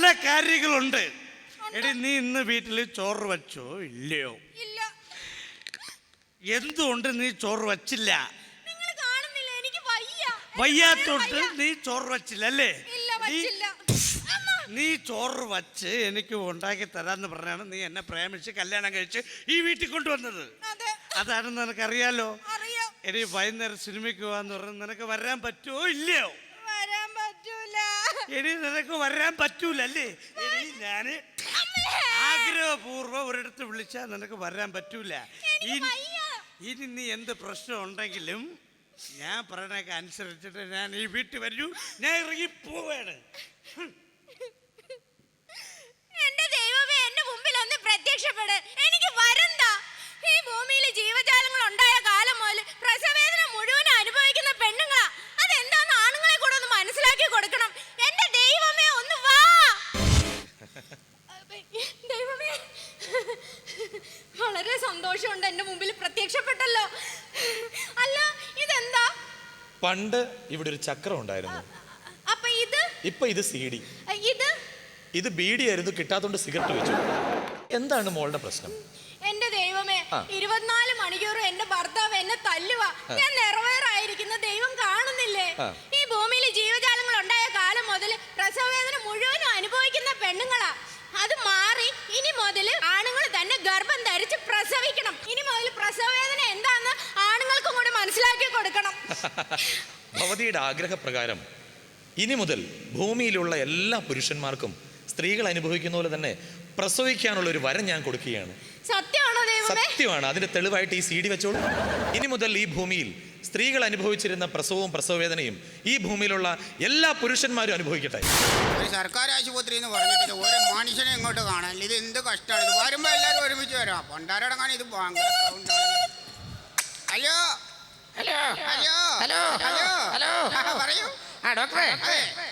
പല കാര്യങ്ങളുണ്ട്. എടി നീ ഇന്ന് വീട്ടിൽ ചോറ് വച്ചോ? ഇല്ലയോ? ഇല്ല. എന്തുകൊണ്ട് നീ ചോറ് വച്ചില്ല? നിങ്ങൾ കാണുന്നില്ല? എനിക്ക് വയ്യ. വയ്യാത്തോട്ട് നീ ചോറ് വച്ചില്ല അല്ലേ? ഇല്ല നീ- വച്ചില്ല. നീ ചോറ് വച്ച് എനിക്ക് ഉണ്ടാക്കി തരാന്ന് പറഞ്ഞാണ് നീ എന്നെ പ്രേമിച്ച് കല്യാണം കഴിച്ച് ഈ വീട്ടിൽ കൊണ്ടുവന്നത്. അതെ. അതാണെന്ന് നിനക്കറിയാലോ? എടി വൈകുന്നേരം സിനിമയ്ക്ക് പോവാന്ന് പറഞ്ഞ് നിനക്ക് വരാൻ പറ്റുമോ ഇല്ലയോ? എടി നിനക്ക് വരാൻ പറ്റൂല അല്ലേ എടി ഞാൻ ആഗ്രഹപൂർവം ഒരിടത്ത് വിളിച്ചാൽ നിനക്ക് വരാൻ പറ്റൂല. ഇനി ഇനി നീ എന്ത് പ്രശ്നം ഉണ്ടെങ്കിലും ഞാൻ പറയണൊക്കെ അനുസരിച്ചിട്ട് ഞാൻ ഈ വീട്ടിൽ വരൂ. ഞാൻ ഇറങ്ങി പോവാണ്. എന്റെ ദൈവമേ എന്റെ മുമ്പിൽ ഒന്ന് പ്രത്യക്ഷപ്പെട്. എനിക്ക് വരണ്ട. ഈ ഭൂമിയിൽ ജീവജാലങ്ങൾ ഉണ്ടായ കാലം മുതൽ പ്രസവേദന മുഴുവൻ അനുഭവിക്കുന്ന പെണ്ണുങ്ങളാ. അതെന്താന്ന് ആണുങ്ങളെ കൂടെ ഒന്ന് മനസ്സിലാക്കി കൊടുക്കണം. സന്തോഷമുണ്ട് എന്റെ മുമ്പിൽ പ്രത്യക്ഷപ്പെട്ടല്ലോ. അല്ല ഇതെന്താ? പണ്ട് ഇവിടെ ഒരു ചക്രം ഉണ്ടായിരുന്നു. അപ്പൊ ഇത്? ഇപ്പൊ ഇത് സി ഡി. ഇത്? ഇത് ബീഡി ആയിരുന്നു കിട്ടാത്തോണ്ട് സിഗരറ്റ് വെച്ചു. എന്താണ് മോളുടെ പ്രശ്നം? എന്റെ ദൈവമേ. ഇരുപത്തിനാല് മണിക്കൂറും എന്റെ ഭർത്താവ് എന്നെ തല്ലുക ഞാൻ നിറവേറായിരിക്കുന്ന ദൈവം കാണുന്നില്ലേ? ഈ ഭൂമിയിൽ ജീവജാലങ്ങൾ ഉണ്ടായ കാലം മുതൽ പ്രസവവേദന മുഴുവനും അനുഭവിക്കുന്ന പെണ്ണുങ്ങളാ. അത് മാറി. ഇനി മുതൽ ആണുങ്ങൾ തന്നെ ഗർഭം ധരിച്ച് പ്രസവിക്കണം. ഇനി മുതൽ പ്രസവവേദന എന്താന്ന് ആണുങ്ങൾക്കും കൂടി മനസ്സിലാക്കി കൊടുക്കണം. ഭവതിയുടെ ആഗ്രഹപ്രകാരം ഇനി മുതൽ ഭൂമിയിലുള്ള എല്ലാ പുരുഷന്മാർക്കും സ്ത്രീകൾ അനുഭവിക്കുന്ന പോലെ തന്നെ പ്രസവിക്കാനുള്ള ഒരു വരം ഞാൻ കൊടുക്കുകയാണ്. സത്യമാണോ സത്യമാണ്. അതിന്റെ തെളിവായിട്ട് ഈ സി ഡി വെച്ചോളൂ. ഇനി മുതൽ ഈ ഭൂമിയിൽ സ്ത്രീകൾ അനുഭവിച്ചിരുന്ന പ്രസവവും പ്രസവവേദനയും ഈ ഭൂമിയിലുള്ള എല്ലാ പുരുഷന്മാരും അനുഭവിക്കട്ടെ. ഒരു സർക്കാർ ആശുപത്രി എന്ന് പറഞ്ഞിട്ട് ഒരു മനുഷ്യനെ ഇങ്ങോട്ട് കാണാൻ. ഇത് എന്ത് കഷ്ടമാണ്. ഇത് വരുമ്പോൾ എല്ലാവരും ഒരുമിച്ച് വരാം. പണ്ടാരടങ്ങാൻ ഇത് ഭയങ്കര sound ആണ്. Hello? Hello? Hello? Hello? Hello? Hello? പറയൂ. ആ ഡോക്ടറെ. അതെ.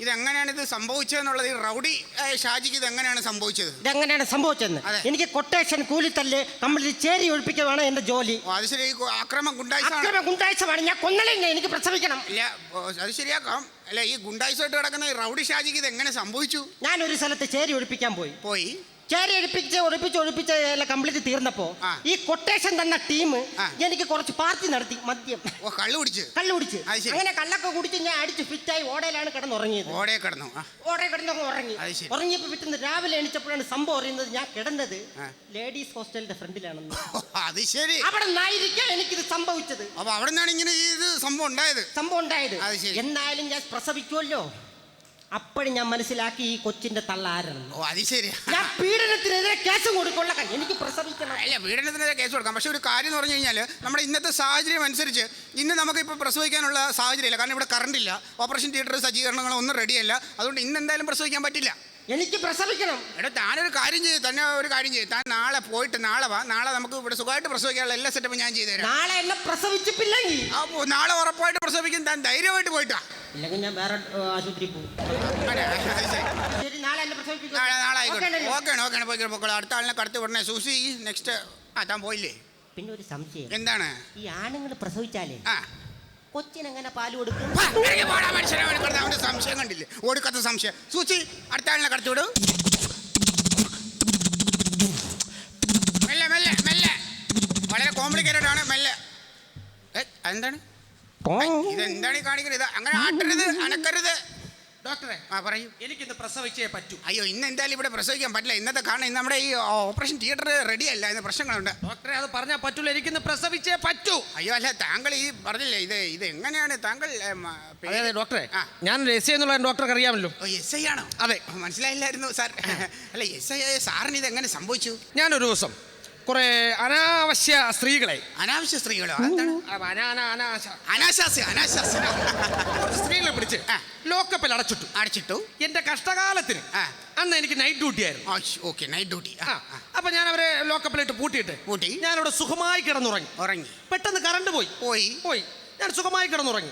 ഇത് എങ്ങനെയാണ് ഇത് സംഭവിച്ചതെന്നുള്ളത്? ഈ റൗഡി ഷാജിക്ക് ഇത് എങ്ങനെയാണ് സംഭവിച്ചത്? ഇതെങ്ങനെയാണ് സംഭവിച്ചതെന്ന്? അതെ. എനിക്ക് കൊട്ടേഷൻ കൂലിത്തല്ല് കമ്പിളി ചേരി ഒഴിപ്പിക്കുകയാണ് എന്റെ ജോലി. ഓ, അത് ശരി. ഈ കു- ആക്രമം ഗുണ്ടായിസാണ്. അക്രമ ഗുണ്ടാഴ്ചമാണ് ഞാൻ എനിക്ക് പ്രസവിക്കണം. ഇല്ല ഓ, അത് ശരിയാക്കാം. അല്ല ഈ ഗുണ്ടായിസായിട്ട് കിടക്കുന്ന ഈ റൗഡി ഷാജിക്ക് ഇത് എങ്ങനെ സംഭവിച്ചു? ഞാൻ ഒരു സ്ഥലത്ത് ചേരി ഒഴിപ്പിക്കാൻ പോയി. പോയി. ചേരി ഒഴിപ്പിച്ച് ഒഴിപ്പിച്ച് ഒഴിപ്പിച്ച് എല്ലാം കംപ്ലീറ്റ് തീർന്നപ്പോ ആ. ഈ കൊട്ടേഷൻ തന്ന ടീം ആ. എനിക്ക് കുറച്ച് പാർട്ടി നടത്തി മദ്യം. ഓ കള്ളു കുടിച്ച്. കള്ളു കുടിച്ച്. അത് ശരി. അങ്ങനെ കള്ളൊക്കെ കുടിച്ച് ഞാൻ അടിച്ച് ഫിറ്റായി ഓടയിലാണ് കിടന്നുറങ്ങിയത്. ഓടയെ കിടന്നു ആ. ഓടെ കിടന്നങ്ങ് ഉറങ്ങി. അത് ശരി. ഉറങ്ങിയപ്പോ പിറ്റുന്ന രാവിലെ എണീച്ചപ്പോഴാണ് സംഭവം അറിയുന്നത്. ഞാൻ കിടന്നത് ആ. ലേഡീസ് ഹോസ്റ്റലിന്റെ ഫ്രണ്ടിലാണെന്ന്. ഓ, അത് ശരി. അവിടെ നിന്നായിരിക്കാം എനിക്കിത് സംഭവിച്ചത്. അപ്പൊ അവിടെ നിന്നാണ് ഇങ്ങനെ ഈ ഇത് സംഭവം ഉണ്ടായത്. സംഭവം ഉണ്ടായത്. അത് ശരി. എന്നാലും ഞാൻ പ്രസവിക്കുമല്ലോ അപ്പോഴും ഞാൻ മനസ്സിലാക്കി ഈ കൊച്ചിന്റെ തള്ള ആരാണെന്ന്. ഓ അത് ശരി ഞാൻ പീഡനത്തിനെതിരെ കേസ് കൊടുക്കൊള്ള എനിക്ക് പ്രസവിക്കണം. അല്ല പീഡനത്തിനെതിരെ കേസ് കൊടുക്കാം. പക്ഷെ ഒരു കാര്യം എന്ന് പറഞ്ഞു കഴിഞ്ഞാൽ നമ്മുടെ ഇന്നത്തെ സാഹചര്യം അനുസരിച്ച് ഇന്ന് നമുക്ക് ഇപ്പോൾ പ്രസവിക്കാനുള്ള സാഹചര്യമില്ല. കാരണം ഇവിടെ കറണ്ട് ഇല്ല. ഓപ്പറേഷൻ തിയേറ്റർ സജ്ജീകരണങ്ങളോ ഒന്നും റെഡിയല്ല അതുകൊണ്ട് ഇന്ന് എന്തായാലും പ്രസവിക്കാൻ പറ്റില്ല. എനിക്ക് പ്രസവിക്കണം. എടാ താനൊരു കാര്യം ചെയ്യും. തന്നെ ഒരു കാര്യം ചെയ്യും. താൻ നാളെ പോയിട്ട് നാളെ വാ. നാളെ നമുക്ക് ഇവിടെ സുഖമായിട്ട് പ്രസവിക്കാനുള്ള എല്ലാ സെറ്റപ്പും ഞാൻ ചെയ്തു തരാം. നാളെ എന്നെ പ്രസവിച്ചിപ്പില്ലെങ്കിൽ അപ്പോൾ നാളെ ഉറപ്പായിട്ട് പ്രസവിക്കും. താൻ ധൈര്യമായിട്ട് പോയിട്ടാ ഇല്ലെങ്കിൽ ഞാൻ വേറെ ആശുപത്രി പോകും ശരി. നാളെ എന്നെ പ്രസവിപ്പിക്കും. പോയിക്കോ പോയിക്കോളൂ അടുത്ത ആളിനെ കടത്തി ഉടനെ സൂസി നെക്സ്റ്റ് ആ താൻ പോയില്ലേ? പിന്നെ ഒരു സംശയം. എന്താണ്? ഈ ആണുങ്ങൾ പ്രസവിച്ചാലേ ആ. കൊച്ചിനെങ്ങനെ പാൽ കൊടുക്കും? അവന്റെ സംശയം കണ്ടില്ലേ? ഓടിക്കത്ത സംശയം. അടുത്ത ആളിനെ കടത്തിവിടൂ മെല്ലെ മെല്ലെ മെല്ലെ. വളരെ കോംപ്ലിക്കേറ്റഡ് ആണ് മെല്ലെ. ഏ, ഇതെന്താണ് ഈ കാണിക്കുന്നത് ഇത് അങ്ങനെ ആട്ടരുത് അനക്കരുത്. ഡോക്ടറെ ആ പറയൂ. എനിക്കിന്ന് പ്രസവിച്ചേ പറ്റൂ. അയ്യോ ഇന്ന് എന്തായാലും ഇവിടെ പ്രസവിക്കാൻ പറ്റില്ല. ഇന്നത്തെ കാരണം ഇന്ന് നമ്മുടെ ഈ ഓപ്പറേഷൻ തിയേറ്റർ റെഡി അല്ല. ഇന്ന് പ്രശ്നങ്ങളുണ്ട്. ഡോക്ടറെ അത് പറഞ്ഞാൽ പറ്റൂല. എനിക്കിന്ന് പ്രസവിച്ചേ പറ്റൂ. അയ്യോ അല്ല താങ്കൾ ഈ പറഞ്ഞില്ലേ ഇത് ഇത് എങ്ങനെയാണ് താങ്കൾ അതെ അതെ ഡോക്ടറെ. ഞാൻ ഞാൻ ഐ എന്നുള്ള ഡോക്ടർക്ക് അറിയാമല്ലോ. ഓ എസ് ഐ ആണോ? അതെ. മനസ്സിലായില്ലായിരുന്നു സാർ. അല്ല എസ് ഐ സാറിന് ഇത് എങ്ങനെ സംഭവിച്ചു? ഞാനൊരു ദിവസം കുറെ അനാവശ്യ സ്ത്രീകളെ. അനാവശ്യ സ്ത്രീകളോ? എന്താണ് അനാശാസ്യ അനാശാസ്യ കുറച്ച് സ്ത്രീകളെ പിടിച്ച് ലോക്കപ്പിൽ അടച്ചിട്ടു. അടച്ചിട്ടു? എന്റെ കഷ്ടകാലത്തിന് അന്ന് എനിക്ക് നൈറ്റ് ഡ്യൂട്ടി ആയിരുന്നു. ഓക്കെ നൈറ്റ് ഡ്യൂട്ടി അപ്പൊ ഞാൻ അവരെ ലോക്കപ്പിലിട്ട് പൂട്ടിയിട്ട് പൂട്ടി. ഞാനിവിടെ സുഖമായി കിടന്നുറങ്ങി. ഉറങ്ങി. പെട്ടെന്ന് കറണ്ട് പോയി. പോയി. പോയി. ഞാൻ സുഖമായി കിടന്നുറങ്ങി.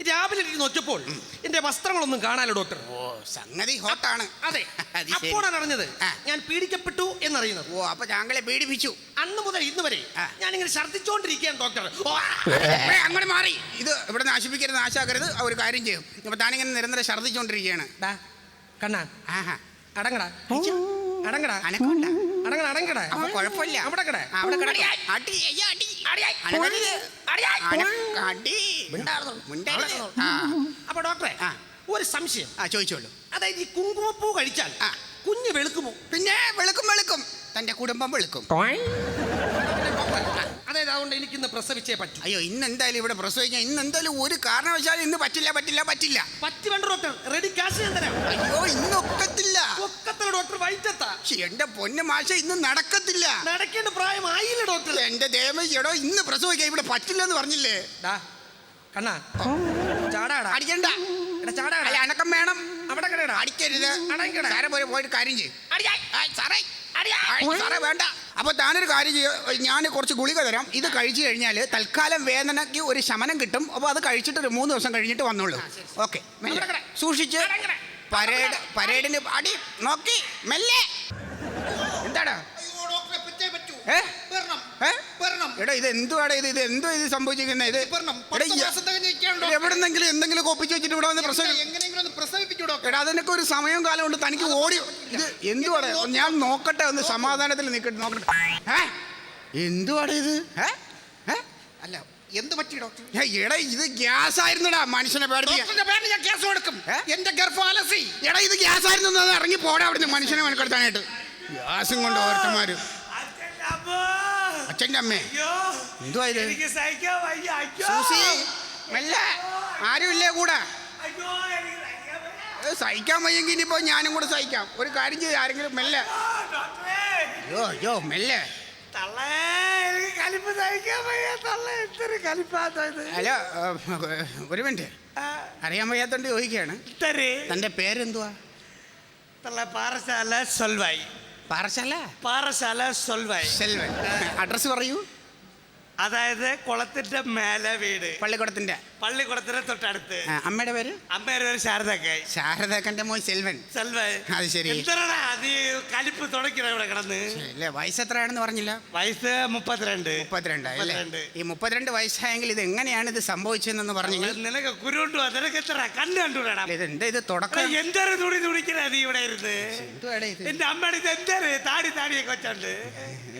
രാവിലെ നോക്കിയപ്പോൾ എന്റെ വസ്ത്രങ്ങളൊന്നും കാണാലോ ഡോക്ടർ ഓ സംഗതി ഹോട്ടാണ്. അതെ. അത് ശരി. അപ്പോഴാണ് അറിഞ്ഞത് ആ. ഞാൻ പീഡിക്കപ്പെട്ടു എന്നറിയുന്നത്. ഓ അപ്പൊ താങ്കളെ പീഡിപ്പിച്ചു. അന്ന് മുതൽ ഇന്ന് വരെ ആ. ഞാൻ ഇങ്ങനെ ഛർദ്ദിച്ചോണ്ടിരിക്കുകയാണ് ഡോക്ടർ ഓ, ഏ, മാറി. ഇത് ഇവിടെ നാശിപ്പിക്കരുത് നാശാക്കരുത് ആ ഒരു കാര്യം ചെയ്യും. അപ്പൊ താനിങ്ങനെ നിരന്തരം ഛർദ്ദിച്ചുകൊണ്ടിരിക്കുകയാണ് ഡാ, കണ്ണാ. ആഹാ. അടങ്ങടാ. അടങ്ങടാ. അനക്കണ്ട അടങ്ങടാ അടങ്ങട. അപ്പൊ കുഴപ്പമില്ല. അവിടെ കട. ആ, അവിടെ കിട. അടി, അയ്യ, അടി. അടി. മിണ്ടരുത്. ആ, അപ്പൊ ഡോക്ടറെ ഒരു സംശയം. ആ ചോദിച്ചോളൂ. അതായത് ഈ കുങ്കുമപ്പൂ കഴിച്ചാൽ കുഞ്ഞ് വെളുക്കുമോ? പിന്നെ വെളുക്കും വെളുക്കും. തന്റെ കുടുംബം വെളുക്കും. അതായത് എനിക്ക് ഇന്ന് പ്രസവിച്ചേ പറ്റും. അയ്യോ ഇന്ന് എന്തായാലും ഇവിടെ പ്രസവിക്കാൻ ഇന്ന് എന്തായാലും ഒരു കാരണവശാലും ഇന്ന് പറ്റില്ല പറ്റില്ല പറ്റില്ല. പറ്റി വേണ്ട ഡോക്ടർ റെഡി കാശ് ഞാൻ തരാം. അയ്യോ ഇന്ന് ഒക്കത്തില്ല. ഒക്കത്തില്ല ഡോക്ടർ വൈറ്റത്താ ശ്ശി, എന്റെ പൊന്നു മാഷ ഇന്ന് നടക്കത്തില്ല. നടക്കേണ്ട പ്രായമായില്ല ഡോക്ടർ. എന്റെ ദേവയ്യടോ ഇന്ന് പ്രസവിക്കാൻ ഇവിടെ പറ്റില്ല എന്ന് പറഞ്ഞില്ലേ? ഡാ കണ്ണാ ചാടാടാ. അടിക്കണ്ട. എടാ ചാടാടാ. അല്ല അനക്കം വേണം. അവിടെ കിടടാ അടിക്കരുത്. സാറെ പോയി പോയിട്ട് കാര്യം ചെയ്യും. സാറേ. ആയ്, സാറേ വേണ്ട. അപ്പൊ താനൊരു കാര്യം ചെയ്യുക ഞാൻ കുറച്ച് ഗുളിക തരാം. ഇത് കഴിച്ചു കഴിഞ്ഞാൽ തൽക്കാലം വേദനയ്ക്ക് ഒരു ശമനം കിട്ടും. അപ്പോൾ അത് കഴിച്ചിട്ട് ഒരു മൂന്ന് ദിവസം കഴിഞ്ഞിട്ട് വന്നോളൂ. ഓക്കെ സൂക്ഷിച്ച്. പരേഡ് പരേഡിന് അടി നോക്കി മെല്ലെ. എന്താടാ? ഏ? എടാ ഇത് എന്തുവാടാ ഇത്? ഇത് എന്തോ ഇത് സംഭവിച്ചിരിക്കുന്നത് ഇത് എവിടുന്നെങ്കിലും എന്തെങ്കിലും കൊപ്പിച്ച് വെച്ചിട്ട് ഇവിടെ വന്ന് പ്രസവം എടാ അതിനൊക്കെ ഒരു സമയവും കാലം ഉണ്ട് തനിക്ക് ഓടി ഇത് എന്തുവാടാ? ഞാൻ നോക്കട്ടെ ഒന്ന് സമാധാനത്തിൽ നിൽക്കട്ടെ നോക്കട്ടെ. ഏ? എന്തുവാടാ ഇത്? ഏ? അല്ല എന്ത് പറ്റി ഡോക്ടർ? എടാ ഇത് ഗ്യാസ് ആയിരുന്നടാ മനുഷ്യനെ പേടിപ്പിക്കാൻ. ഞാൻ ഗ്യാസ് കൊടുക്കും. എന്റെ ഗർഭം അലസി എടാ ഇത് ഗ്യാസ് ആയിരുന്നു ഇറങ്ങി പോടാ അവിടുന്ന് മനുഷ്യനെ മെനക്കെടുത്താനായിട്ട്. ഗ്യാസും കൊണ്ട് ഓരോരുത്തന്മാര്. അച്ഛന്റെ അമ്മേ അയ്യോ എന്തുവാ ഇത്? എനിക്ക് സഹിക്കാൻ വയ്യ. അയ്യോ. സൂസി മെല്ലെ. ആരുമില്ലേ കൂടെ? സഹിക്കാൻ വയ്യെങ്കിൽ ഇനിയിപ്പോ ഞാനും കൂടെ സഹിക്കാം. ഒരു കാര്യം ചെയ്ത് ആരെങ്കിലും മെല്ലെ. അയ്യോ അയ്യോ മെല്ലെ. ഹലോ ഒരു മിനിറ്റ്. അറിയാൻ വയ്യാത്തോണ്ട് ചോദിക്കുകയാണ്. തന്റെ പേരെന്തുവാ? തള്ള പാറശാല സൊൽവായി പാറശാല പാറശാല സൊൽവായി സെൽവൻ അഡ്രസ് പറയൂ അതായത് കുളത്തിന്റെ മേലെ വീട്. പള്ളിക്കുടത്തിന്റെ. പള്ളിക്കുളത്തിന്റെ തൊട്ടടുത്ത്. അമ്മയുടെ പേര്? അമ്മയുടെ പേര് ശാരദക്കായി. ശാരദക്കന്റെ മോൻ സെൽവൻ. സെൽവൻ. അത് ശരി. നീ കലിപ്പ് തുടക്കണ ഇവിടെ കിടന്ന്? ഇല്ല വയസ്സ് എത്രയാണെന്ന് പറഞ്ഞില്ല. വയസ്സ് മുപ്പത്തിരണ്ട്. മുപ്പത്തിരണ്ട് ഈ മുപ്പത്തിരണ്ട് വയസ്സായെങ്കിൽ ഇത് എങ്ങനെയാണ് ഇത് സംഭവിച്ചതെന്ന് പറഞ്ഞെങ്കിൽ നിനക്ക് കുരുണ്ടു നിനക്ക് എത്ര? കണ്ടു കണ്ടുവിടാ ഇത് എന്താ ഇത് തുടക്കം? എന്തൊരു തുണി തുണിക്കണ നീ ഇവിടെ ഇരുന്ന്? എന്റെ അമ്മയുടെ ഇത് എന്തൊരു താടി താടിയൊക്കെ വെച്ചോണ്ട്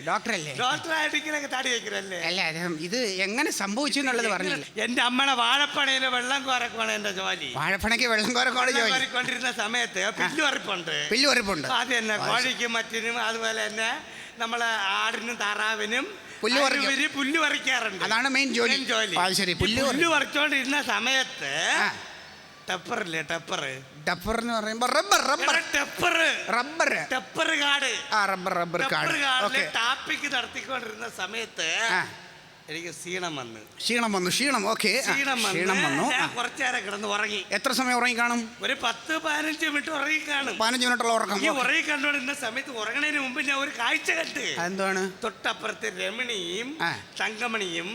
ഡോക്ടറല്ലേ? ഡോക്ടറായിട്ട് താടി വെക്കണല്ലേ? അല്ല? അത് ഇത് എങ്ങനെ സംഭവിച്ചു എന്നുള്ളത് പറഞ്ഞില്ല? എന്റെ അമ്മയുടെ വാഴപ്പണയിൽ വെള്ളം കോരക്കുവാണ് എന്റെ ജോലി. വാഴപ്പണയ്ക്ക് വെള്ളം കോരക്കുവാണ് ജോലി. കോരിക്കൊണ്ടിരുന്ന സമയത്ത് പില്ലുവറിപ്പുണ്ട് പില്ലുവറിപ്പുണ്ട് അത് തന്നെ കോഴിക്കും മറ്റിനും അതുപോലെ തന്നെ നമ്മളെ ആടിനും താറാവിനും പുല്ല് പുല്ല് പറിക്കാറുണ്ട്. അതാണ് മെയിൻ ജോലി. ജോലി. ശരി, പുല്ല് പുല്ല് പറിച്ചോണ്ടിരുന്ന സമയത്ത്. ടെപ്പറില്ലേ ടെപ്പർ ഡപ്പർ എന്ന് പറയുമ്പോ റബ്ബർ റബ്ബർ. ടെപ്പർ. റബ്ബർ. ടെപ്പർ കാട്. ആ റബ്ബർ റബ്ബർ കാട്. ടാപ്പിക്ക് നടത്തിക്കൊണ്ടിരുന്ന സമയത്ത്. എനിക്ക് ക്ഷീണം വന്ന്. ക്ഷീണം വന്നു ക്ഷീണം ഓക്കെ ക്ഷീണം ക്ഷീണം വന്നു. ഞാൻ കുറച്ചേരം കിടന്ന് ഉറങ്ങി. എത്ര സമയം ഉറങ്ങി കാണും ഒരു പത്ത് പതിനഞ്ച് മിനിറ്റ് ഉറങ്ങി കാണും പതിനഞ്ച് മിനിറ്റുള്ള ഉറക്കം ഈ ഉറങ്ങി ഇന്ന സമയത്ത് ഉറങ്ങണതിന് മുമ്പ് ഞാൻ ഒരു കാഴ്ച കണ്ട്. എന്താണ് തൊട്ടപ്പുറത്ത് രമണിയും. തങ്കമണിയും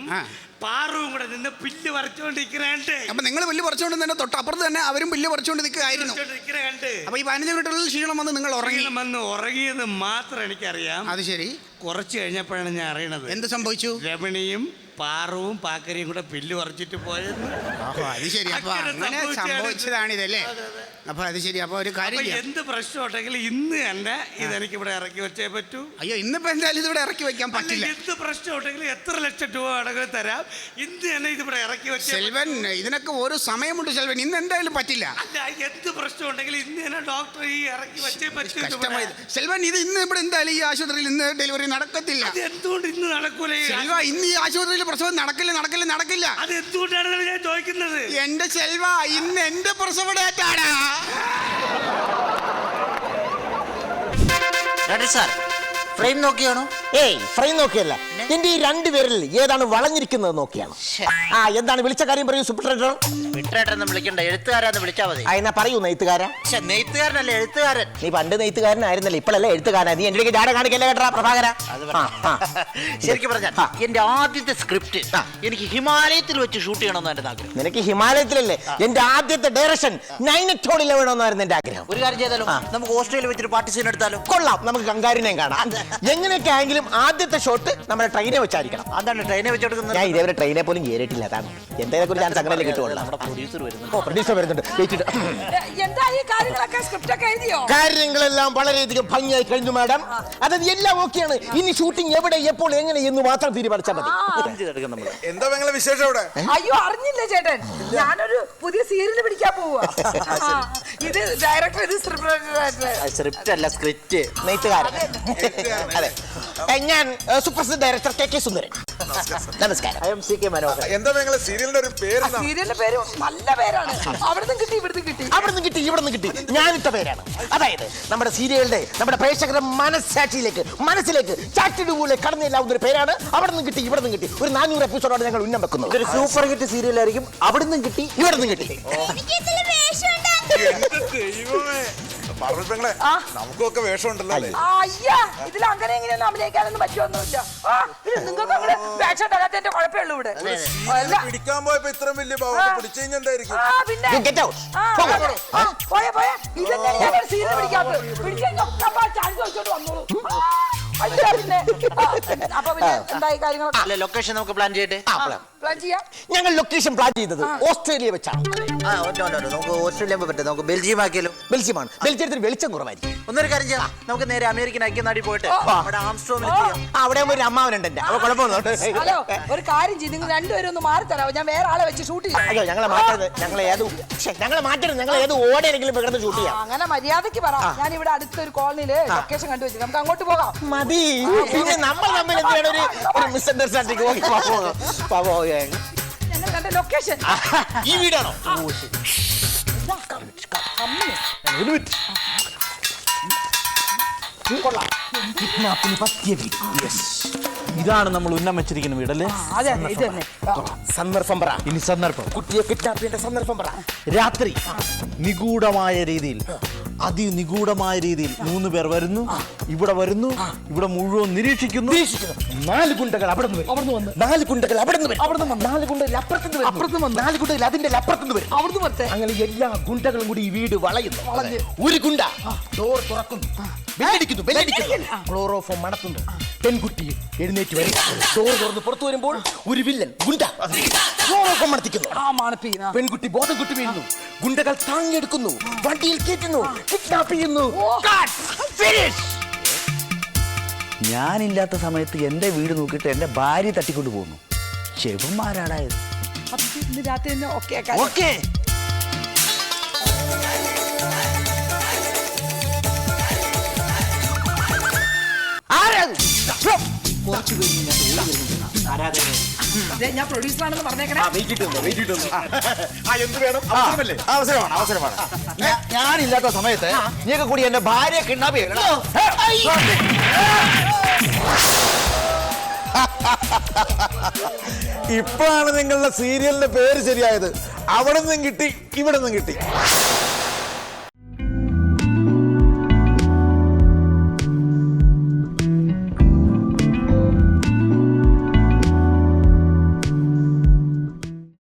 പാറും കൂടെ നിന്ന് പില്ല് പറിച്ചുകൊണ്ടിരിക്കണുണ്ട് അപ്പൊ നിങ്ങൾ പുല്ല് പറിച്ചുകൊണ്ട് തന്നെ തൊട്ടപ്പുറത്ത് തന്നെ അവരും പുല്ല് പറിച്ചുകൊണ്ട് നിൽക്കുകയായിരുന്നു അപ്പൊ ഈ പതിനഞ്ച് മിനിറ്റുള്ളിൽ ക്ഷീണം വന്ന് നിങ്ങൾ ഉറങ്ങി. വന്ന് ഉറങ്ങിയത് മാത്രം എനിക്കറിയാം. അത് ശരി. കുറച്ച് കഴിഞ്ഞപ്പോഴാണ് ഞാൻ അറിയണത്. എന്ത് സംഭവിച്ചു? രമണിയും പാറവും പാക്കരിയും കൂടെ പില്ല് പറിച്ചിട്ട് പോയത് അത് ശരി. അപ്പൊ അങ്ങനെ അങ്ങനെ അപ്പൊ അത് ശരി അപ്പൊ ഒരു കാര്യം ചെയ്യാം. എന്ത് പ്രശ്നം ഉണ്ടെങ്കിലും ഇന്ന് തന്നെ ഇതെനിക്ക് ഇവിടെ ഇറക്കി വെച്ചേ പറ്റൂ. അയ്യോ ഇന്നിപ്പോ എന്തായാലും ഇതിവിടെ ഇവിടെ ഇറക്കി വെക്കാൻ പറ്റില്ല. എന്ത് പ്രശ്നം ഉണ്ടെങ്കിലും എത്ര ലക്ഷം രൂപ വേണമെങ്കിലും തരാം. ഇന്ന് തന്നെ ഇത് ഇവിടെ ഇറക്കി വെച്ചേ സെൽവൻ ഇതിനൊക്കെ ഓരോ സമയമുണ്ട് സെൽവൻ. ഇന്ന് എന്തായാലും പറ്റില്ല. അല്ല എന്ത് പ്രശ്നം ഉണ്ടെങ്കിലും ഇന്ന് തന്നെ ഡോക്ടർ ഈ ഇറക്കി വെച്ചേ പറ്റൂ ഇത് ഇവിടെ. കഷ്ടമായത് സെൽവൻ ഇത് ഇന്ന് ഇവിടെ എന്തായാലും ഈ ആശുപത്രിയിൽ ഇന്ന് ഡെലിവറി നടക്കത്തില്ല. അത് എന്തുകൊണ്ട് ഇന്ന് നടക്കൂല സെൽവ ഇന്ന് ഈ ആശുപത്രിയിൽ പ്രസവം നടക്കില്ല നടക്കില്ല നടക്കില്ല. അത് എന്തുകൊണ്ടാണ് ഞാൻ ചോദിക്കുന്നത്? എന്റെ സെൽവ ഇന്ന് എന്റെ പ്രസവ ഡേറ്റാണ്. Sir frame നോക്കിയാണോ? ഏയ് ഫ്രെയിം നോക്കിയല്ല. എന്റെ ഈ രണ്ട് പേരിൽ ഏതാണ് വളഞ്ഞിരിക്കുന്നത് നോക്കിയാണ്. ആ എന്താണ് വിളിച്ച കാര്യം പറയൂ സൂപ്രണ്ടർ വിട്ടേട്ടെന്ന് വിളിക്കണ്ട. എഴുത്തുകാരാന്ന് വിളിച്ചാ മതി. ആ എന്നാ പറയൂ നെയ്ത്തുകാരാ? പക്ഷെ നെയ്ത്തുകാരനല്ല എഴുത്തുകാരൻ? നീ പണ്ട് നെയ്ത്തുകാരനായിരുന്നല്ലേ ഇപ്പോഴല്ലേ എഴുത്തുകാരനാ? നീ എന്റെ ജാട കാണിക്കല്ലേ കേട്ടാ പ്രഭാകര? അത് ആ, ശരിക്ക് ശരിക്കും പറഞ്ഞാൽ എന്റെ ആദ്യത്തെ സ്ക്രിപ്റ്റ് എനിക്ക് ഹിമാലയത്തിൽ വെച്ച് ഷൂട്ട് ചെയ്യണമെന്ന് എന്റെ ആഗ്രഹം. നിനക്ക് ഹിമാലയത്തിലല്ലേ? എന്റെ ആദ്യത്തെ ഡയറക്ഷൻ നൈനറ്റോളിൽ വേണമെന്നായിരുന്നു എന്റെ ആഗ്രഹം. ഒരു കാര്യം ചെയ്താലോ നമുക്ക് ഓസ്ട്രേലിയ വെച്ചൊരു പാർട്ടി സീൻ എടുത്താലോ കൊള്ളാം നമുക്ക് കങ്കാരിനെയും കാണാം. എങ്ങനെയൊക്കെ ആയെങ്കിലും ആദ്യത്തെ ഷോട്ട് നമ്മുടെ ട്രെയിനെ വെച്ചായിരിക്കണം. അതാണ് ട്രെയിനെ വെച്ചെടുക്കുന്നത്. ഞാൻ ഇതേവരെ ട്രെയിനെ പോലും കയറിയിട്ടില്ല അതാണ്. എന്തെങ്കിലും കൂടി ഞാൻ സംഘടനയിൽ കിട്ടുള്ളൂ. നമ്മുടെ പ്രൊഡ്യൂസർ വരുന്നുണ്ട്. എന്താ ഈ കാര്യങ്ങളൊക്കെ സ്ക്രിപ്റ്റ് ഒക്കെ എഴുതിയോ? കാര്യങ്ങളെല്ലാം വളരെയധികം ഭംഗിയായി കഴിഞ്ഞു മാഡം അതായത് എല്ലാം ഓക്കെയാണ്. ഇനി ഷൂട്ടിംഗ് എവിടെ എപ്പോൾ എങ്ങനെ എന്ന് മാത്രം തീരുമാനിച്ചാൽ മതി. എന്താ നിങ്ങളെ വിശേഷം അവിടെ? അയ്യോ അറിഞ്ഞില്ല ചേട്ടൻ? ഞാനൊരു പുതിയ സീരിയൽ പിടിക്കാൻ പോവാ ഇത് ഡയറക്ടർ ഇത് സ്ക്രിപ്റ്റ് സ്ക്രിപ്റ്റ് അല്ല സ്ക്രിപ്റ്റ് നെയ്ത്തുകാരൻ. അതെ. ഞാൻ super director K K Sundaran. നമസ്കാരം I am C K Manohar എന്താ നിങ്ങളെ സീരിയലിന്റെ ഒരു പേര്? സീരിയലിന്റെ പേര് നല്ല പേരാണ്. അവിടുന്ന് കിട്ടി ഇവിടുന്ന് കിട്ടി. അവിടുന്ന് കിട്ടി ഇവിടുന്ന് കിട്ടി. ഞാനിട്ട പേരാണ്. അതായത് നമ്മുടെ സീരിയലിന്റെ നമ്മുടെ പ്രേക്ഷകരുടെ മനസ്സാക്ഷിയിലേക്ക് മനസ്സിലേക്ക് ചാറ്റിടുപോലെ കടന്നു ചെല്ലാവുന്ന ഒരു പേരാണ്. അവിടുന്ന് കിട്ടി ഇവിടുന്ന് കിട്ടി. ഒരു നാനൂറ് എപ്പിസോഡാണ് ഞങ്ങൾ ഉന്നം വെക്കുന്നത് ഇതൊരു സൂപ്പർ ഹിറ്റ് സീരിയൽ ആയിരിക്കും. അവിടുന്ന് കിട്ടി ഇവിടുന്ന് കിട്ടി. എന്റെ ദൈവമേ നമുക്കൊക്കെ വേഷം ഉണ്ടല്ലോ അല്ലേ ആ, അയ്യാ ഇതിൽ അങ്ങനെ ഇങ്ങനെയൊന്നും അഭിനയിക്കാനൊന്നും പറ്റുമൊന്നുമില്ല നിങ്ങൾക്ക് അങ്ങനെ വേഷം ഉണ്ടാകാത്തതിന്റെ കുഴപ്പമുള്ളൂ ഇവിടെ പിടിക്കാൻ പോയപ്പോ ഇത്രയും വലിയ ഭാവം പിടിച്ചു. ആ, പോയെ, പോയെ. ഇതെന്താണ് ഞാൻ ഒരു സീരിയൽ പിടിക്കാത്തത്? പിടിച്ച് കഴിഞ്ഞാ ഒക്കെ അപ്പൊ ചാൻസ് വെച്ചോണ്ട് വന്നോളൂ. പിന്നെ. ആ, അപ്പൊ പിന്നെ എന്തായി കാര്യങ്ങളൊക്കെ അല്ല ലൊക്കേഷൻ നമുക്ക് പ്ലാൻ ചെയ്യട്ടെ. പ്ലാൻ ചെയ്യാം? ഞങ്ങൾ ലൊക്കേഷൻ പ്ലാൻ ചെയ്തത് ഓസ്ട്രേലിയ വെച്ചാണ് ആ ഒറ്റ ഒറ്റ നമുക്ക് ഓസ്ട്രേലിയ പറ്റും. നമുക്ക് ബെൽജിയം ആക്കിയാലോ? ബെൽജിയമാണ്. ബെൽജിയത്തിന് വെളിച്ചം കുറവായിരിക്കും. ഒന്നൊരു കാര്യം ചെയ്യാം. നമുക്ക് നേരെ അമേരിക്കൻ ഐക്യനാടി പോയിട്ട് അവിടെ ആംസ്ട്രോമിൽ ചെയ്യാം ആ, അവിടെ ആകുമ്പോ ഒരു അമ്മാവനുണ്ട് എന്റെ. അവ കുഴപ്പമൊന്നും ഹലോ ഒരു കാര്യം ചെയ്ത് നിങ്ങൾ രണ്ടുപേരും ഒന്ന് മാറി തരാമോ ഞാൻ വേറെ ആളെ വെച്ച് ഷൂട്ട് ചെയ്യാം. അയ്യോ ഞങ്ങളെ മാറ്റരുത്. ഞങ്ങളെ ഏത് ശ്ശെ, ഞങ്ങളെ മാറ്റരുത്. ഞങ്ങൾ ഏത് ഓടെയെങ്കിലും കിടന്ന് ഷൂട്ട് ആ, ചെയ്യാം അങ്ങനെ മര്യാദയ്ക്ക് പറ. ഞാൻ ഇവിടെ അടുത്തൊരു കോളനിയിൽ ലൊക്കേഷൻ കണ്ടുവച്ചു നമുക്ക് അങ്ങോട്ട് പോകാം. മതി. പിന്നെ നമ്മൾ തമ്മിൽ എന്തിനാണ് ഒരു ഒരു മിസ്അണ്ടർസ്റ്റാൻഡിങ് ഞങ്ങൾ കണ്ട ലൊക്കേഷൻ ഈ വീടാണോ? ഇതാണ് നമ്മൾ ഉന്നം വെച്ചിരിക്കുന്ന വീടല്ലേ അതെ ഇത് തന്നെ. സന്ദർഭം. പറ. ഇനി സന്ദർഭം. കുട്ടിയെ കിഡ്നാപ്പിന്റെ സന്ദർഭം പറ. രാത്രി നിഗൂഢമായ രീതിയിൽ അതി നിഗൂഢമായ രീതിയിൽ മൂന്ന് പേർ വരുന്നു ഇവിടെ വരുന്നു ഇവിടെ മുഴുവൻ നിരീക്ഷിക്കുന്നു. നാല് ഗുണ്ടകൾ അവിടെ നിന്ന് വരും നാല് ഗുണ്ടകൾ അവിടെ നിന്ന് വരും. അവിടെ നിന്ന് നാല് ഗുണ്ടകൾ അപ്പുറത്തുനിന്ന് വരും. വന്ന്. നാല് ഗുണ്ടകൾ അതിന്റെ അപ്പുറത്തുനിന്ന് വരും. അവിടുന്ന് വരട്ടെ. അങ്ങനെ എല്ലാ ഗുണ്ടകളും കൂടി ഈ വീട് വളയുന്നു. ഒരു ഗുണ്ട ഡോർ തുറക്കുന്നു. ബെല്ലടിക്കുന്നു ബെല്ലടിക്കുന്നു ക്ലോറോഫോം മണത്തുന്നു. പെൺകുട്ടി എഴുന്നേറ്റ് വരും ഡോർ തുറന്ന് പുറത്തു വരുമ്പോൾ ഒരു വില്ലൻ ഗുണ്ട ക്ലോറോഫോം മണത്തിക്കുന്നു. പെൺകുട്ടി ബോധം കുട്ടി വീഴുന്നു. ഗുണ്ടകൾ താങ്ങിയെടുക്കുന്നു വണ്ടിയിൽ കയറ്റുന്നു കിഡ്നാപ്പ് ചെയ്യുന്നു. Finish. ഞാനില്ലാത്ത സമയത്ത് എന്റെ വീട് നോക്കിയിട്ട് എന്റെ ഭാര്യ തട്ടിക്കൊണ്ട് പോകുന്നു. ചെവന്മാരാടായത് രാത്രി ഓക്കെ ഇന്ന് ദേ, ഞാൻ പറഞ്ഞേക്കണേ? അവസരമല്ലേ? അവസരമാണ് അവസരമാണ്. ഞാ- ഞാനില്ലാത്ത സമയത്ത് നീയൊക്കെ കൂടി എന്റെ ഭാര്യ കിഡ്നാപ്പ് ചെയ്യണം. ഇപ്പോഴാണ് നിങ്ങളുടെ സീരിയലിന്റെ പേര് ശരിയായത്. അവിടെ നിന്നും കിട്ടി ഇവിടെ നിന്നും കിട്ടി.